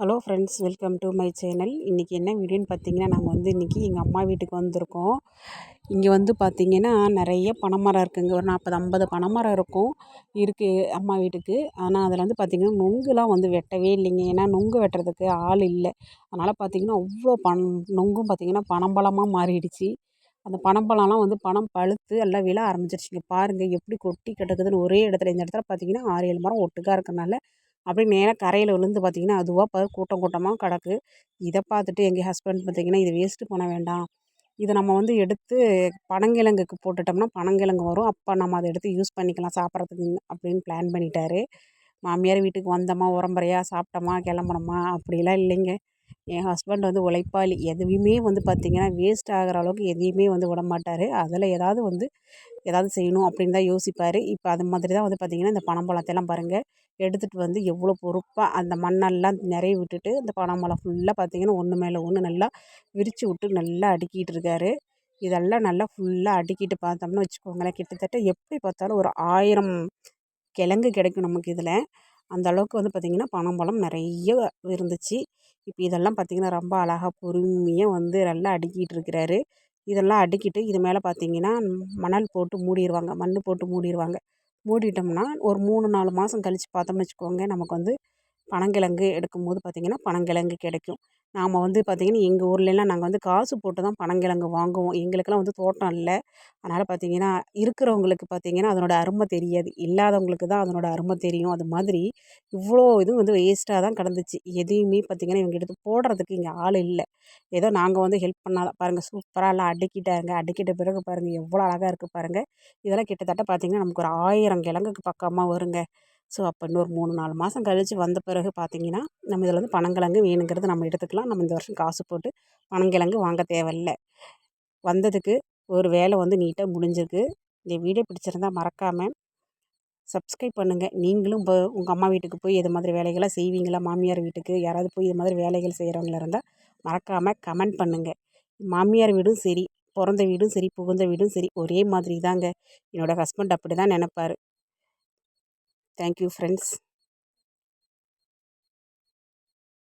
Hello friends welcome to my channel. இன்றைக்கி என்ன வீடியோன்னு பார்த்தீங்கன்னா நாங்கள் வந்து இன்றைக்கி எங்கள் அம்மா வீட்டுக்கு வந்திருக்கோம். இங்கே வந்து பார்த்திங்கன்னா நிறைய பனைமரம் இருக்குதுங்க ஒரு நாற்பது ஐம்பது பனைமரம் இருக்கும் இருக்குது அம்மா வீட்டுக்கு. ஆனால் அதில் வந்து பார்த்திங்கன்னா நொங்குலாம் வந்து வெட்டவே இல்லைங்க. ஏன்னா நொங்கு வெட்டுறதுக்கு ஆள் இல்லை. அதனால் பார்த்திங்கன்னா அவ்வளோ பண் நொங்கும் பார்த்திங்கன்னா பனம்பழமாக மாறிடுச்சு. அந்த பனம்பழம்லாம் வந்து பணம் பழுத்து எல்லாம் விழ ஆரம்பிச்சிருச்சுங்க. பாருங்கள் எப்படி கொட்டி கிடக்குதுன்னு ஒரே இடத்துல இந்த இடத்துல பார்த்திங்கன்னா ஆறு ஏழு மரம் ஒட்டுக்காக இருக்கனால அப்படியே நேராக கரையில் விழுந்து பார்த்திங்கன்னா அதுவாக பாரு கூட்டம் கூட்டமாக கிடக்கு. இதை பார்த்துட்டு எங்கள் ஹஸ்பண்ட் பார்த்திங்கன்னா இதை வேஸ்ட்டு பண்ண வேண்டாம். இதை நம்ம வந்து எடுத்து பனங்கிழங்குக்கு போட்டுட்டோம்னா பனங்கிழங்கு வரும். அப்போ நம்ம அதை எடுத்து யூஸ் பண்ணிக்கலாம் சாப்பிட்றதுக்கு அப்படின்னு பிளான் பண்ணிட்டாரு. மாமியார் வீட்டுக்கு வந்தோமா உரம்பரையாக சாப்பிட்டோமா கிளம்புனோமா அப்படிலாம் இல்லைங்க. என் ஹஸ்பண்ட் வந்து உழைப்பாளி. எதுவுமே வந்து பார்த்திங்கன்னா வேஸ்ட் ஆகிற அளவுக்கு எதையுமே வந்து விட மாட்டார். அதில் ஏதாவது வந்து ஏதாவது செய்யணும் அப்படின்னு தான் யோசிப்பார். இப்போ அது மாதிரி தான் வந்து பார்த்திங்கன்னா இந்த பனம்பழத்தெல்லாம் பாருங்கள் எடுத்துகிட்டு வந்து எவ்வளோ பொறுப்பாக அந்த மண்ணெல்லாம் நிறைய விட்டுட்டு அந்த பனம்பழம் ஃபுல்லாக பார்த்திங்கன்னா ஒன்று மேலே ஒன்று நல்லா விரித்து விட்டு நல்லா அடுக்கிட்டு இருக்காரு. இதெல்லாம் நல்லா ஃபுல்லாக அடுக்கிட்டு பார்த்தோம்னா வச்சுக்கோங்களேன். கிட்டத்தட்ட எப்படி பார்த்தாலும் ஒரு ஆயிரம் கிழங்கு கிடைக்கும் நமக்கு இதில். அந்த அளவுக்கு வந்து பார்த்திங்கன்னா பனம்பழம் நிறைய இருந்துச்சு. இப்போ இதெல்லாம் பார்த்திங்கன்னா ரொம்ப அழகாக பொறுமையாக வந்து நல்லா அடுக்கிட்டு இருக்கிறாரு. இதெல்லாம் அடுக்கிட்டு இது மேலே பார்த்திங்கன்னா மணல் போட்டு மூடிடுவாங்க மண் போட்டு மூடிடுவாங்க மூடிட்டோம்னா ஒரு மூணு நாலு மாதம் கழித்து பார்த்தோம்னு வச்சுக்கோங்க நமக்கு வந்து பனங்கிழங்கு எடுக்கும்போது பார்த்திங்கன்னா பனங்கிழங்கு கிடைக்கும். நாம் வந்து பார்த்திங்கன்னா எங்கள் ஊர்லெலாம் நாங்கள் வந்து காசு போட்டு தான் பனங்கிழங்கு வாங்குவோம். எங்களுக்கெல்லாம் வந்து தோட்டம் இல்லை. அதனால் பார்த்திங்கன்னா இருக்கிறவங்களுக்கு பார்த்திங்கன்னா அதனோட அருமை தெரியாது. இல்லாதவங்களுக்கு தான் அதனோட அருமை தெரியும். அது மாதிரி இவ்வளோ இதுவும் வந்து வேஸ்ட்டாக தான் கிடந்துச்சு. எதையுமே பார்த்திங்கன்னா இவங்க எடுத்து போடுறதுக்கு இங்கே ஆள் இல்லை. ஏதோ நாங்கள் வந்து ஹெல்ப் பண்ணால் பாருங்கள் சூப்பராக எல்லாம் அடுக்கிட்டாங்க. அடுக்கிட்ட பிறகு பாருங்கள் எவ்வளோ அழகாக இருக்குது பாருங்கள் இதெல்லாம் கிட்டத்தட்ட பார்த்திங்கன்னா நமக்கு ஒரு ஆயிரம் கிழங்குக்கு பக்கமாக வருங்க. ஸோ அப்போ இன்னொரு மூணு நாலு மாதம் கழித்து வந்த பிறகு பார்த்திங்கன்னா நம்ம இதில் வந்து பனங்கிழங்கு வேணுங்கிறது நம்ம எடுத்துக்கலாம். நம்ம இந்த வருஷம் காசு போட்டு பனங்கிழங்கு வாங்க தேவையில்ல. வந்ததுக்கு ஒரு வேலை வந்து நீட்டாக முடிஞ்சிருக்கு. இந்த வீடியோ பிடிச்சிருந்தால் மறக்காமல் சப்ஸ்கிரைப் பண்ணுங்கள் நீங்களும் இப்போ உங்கள் அம்மா வீட்டுக்கு போய் இது மாதிரி வேலைகளாக செய்வீங்களா? மாமியார் வீட்டுக்கு யாராவது போய் இது மாதிரி வேலைகள் செய்கிறவங்களா இருந்தால் மறக்காமல் கமெண்ட் பண்ணுங்கள் மாமியார் வீடும் சரி பிறந்த வீடும் சரி புகுந்த வீடும் சரி ஒரே மாதிரி தாங்க என்னோடய ஹஸ்பண்ட் அப்படி தான் நினப்பார். Thank you friends